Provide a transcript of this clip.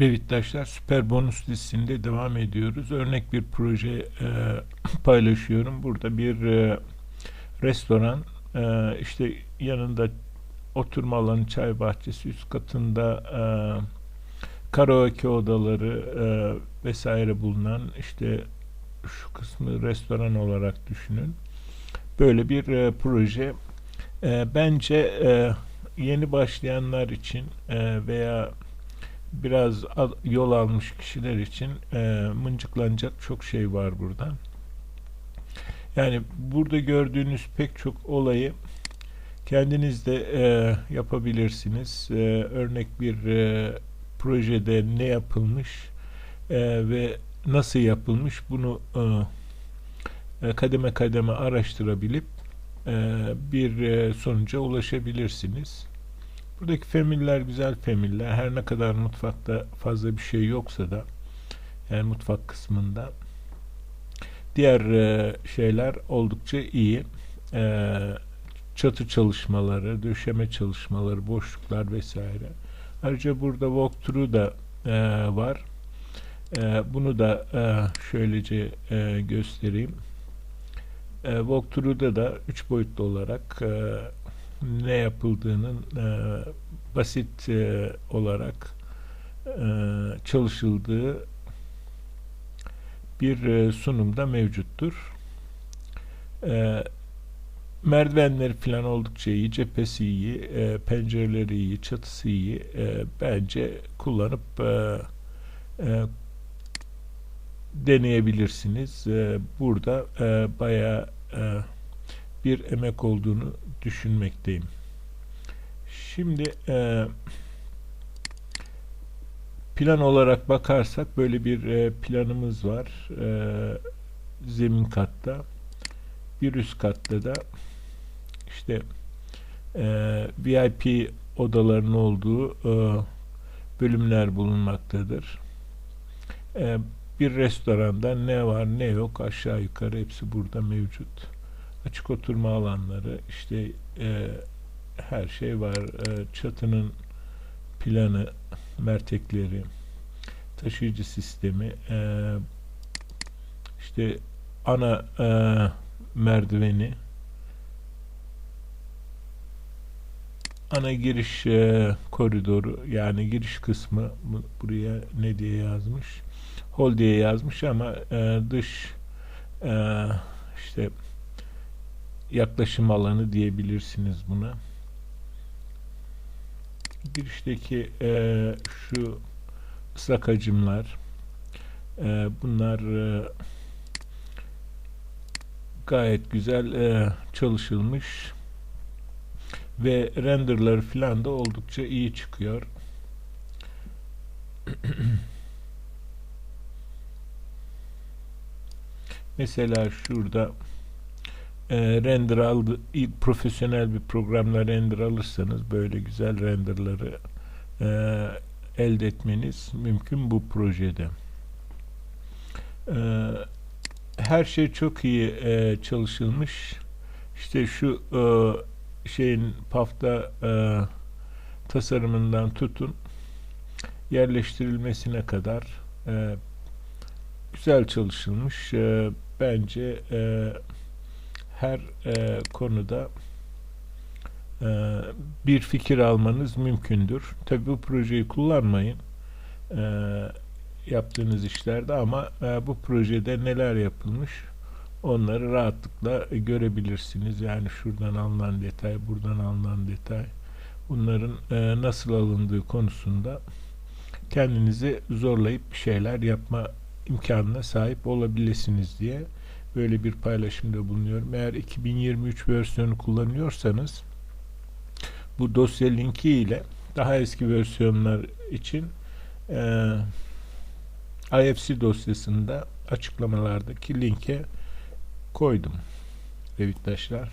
Revit'taşlar süper bonus listesinde devam ediyoruz. Örnek bir proje e, paylaşıyorum. Burada bir e, restoran e, işte yanında oturma alanı, çay bahçesi, üst katında e, karaoke odaları e, vesaire bulunan işte şu kısmı restoran olarak düşünün. Böyle bir e, proje. E, bence e, yeni başlayanlar için e, veya biraz yol almış kişiler için e, mıncıklanacak çok şey var burada. Yani burada gördüğünüz pek çok olayı kendiniz de e, yapabilirsiniz. E, örnek bir e, projede ne yapılmış e, ve nasıl yapılmış bunu e, e, kademe kademe araştırabilip e, bir e, sonuca ulaşabilirsiniz. Buradaki femiller güzel femiller. Her ne kadar mutfakta fazla bir şey yoksa da yani mutfak kısmında diğer e, şeyler oldukça iyi. E, çatı çalışmaları, döşeme çalışmaları, boşluklar vesaire. Ayrıca burada walkthrough da e, var. E, bunu da e, şöylece e, göstereyim. E, walkthrough'da da üç boyutlu olarak e, ne yapıldığının e, basit e, olarak e, çalışıldığı bir e, sunumda mevcuttur. E, merdivenleri falan oldukça iyi, cephesi iyi, e, pencereleri iyi, çatısı iyi. E, bence kullanıp e, e, deneyebilirsiniz. E, burada e, bayağı e, bir emek olduğunu düşünmekteyim. Şimdi e, plan olarak bakarsak böyle bir e, planımız var. E, zemin katta. Bir üst katta da işte e, VIP odaların olduğu e, bölümler bulunmaktadır. E, bir restoranda ne var ne yok aşağı yukarı hepsi burada mevcut. Açık oturma alanları işte e, her şey var. E, çatının planı, mertekleri, taşıyıcı sistemi, e, işte ana e, merdiveni, ana giriş e, koridoru yani giriş kısmı bu- buraya ne diye yazmış? Hol diye yazmış ama e, dış e, işte yaklaşım alanı diyebilirsiniz buna. Girişteki e, şu ıslak hacimler e, bunlar e, gayet güzel e, çalışılmış ve renderları filan da oldukça iyi çıkıyor. Mesela şurada e, render aldı ilk profesyonel bir programla render alırsanız böyle güzel renderları e, elde etmeniz mümkün bu projede. E, her şey çok iyi e, çalışılmış. İşte şu e, şeyin pafta e, tasarımından tutun yerleştirilmesine kadar e, güzel çalışılmış. E, bence e, her e, konuda e, bir fikir almanız mümkündür. Tabi bu projeyi kullanmayın e, yaptığınız işlerde ama e, bu projede neler yapılmış onları rahatlıkla görebilirsiniz. Yani şuradan alınan detay, buradan alınan detay bunların e, nasıl alındığı konusunda kendinizi zorlayıp bir şeyler yapma imkanına sahip olabilirsiniz diye böyle bir paylaşımda bulunuyorum. Eğer 2023 versiyonu kullanıyorsanız bu dosya linki ile daha eski versiyonlar için e, IFC dosyasında açıklamalardaki linke koydum. Revittaşlar.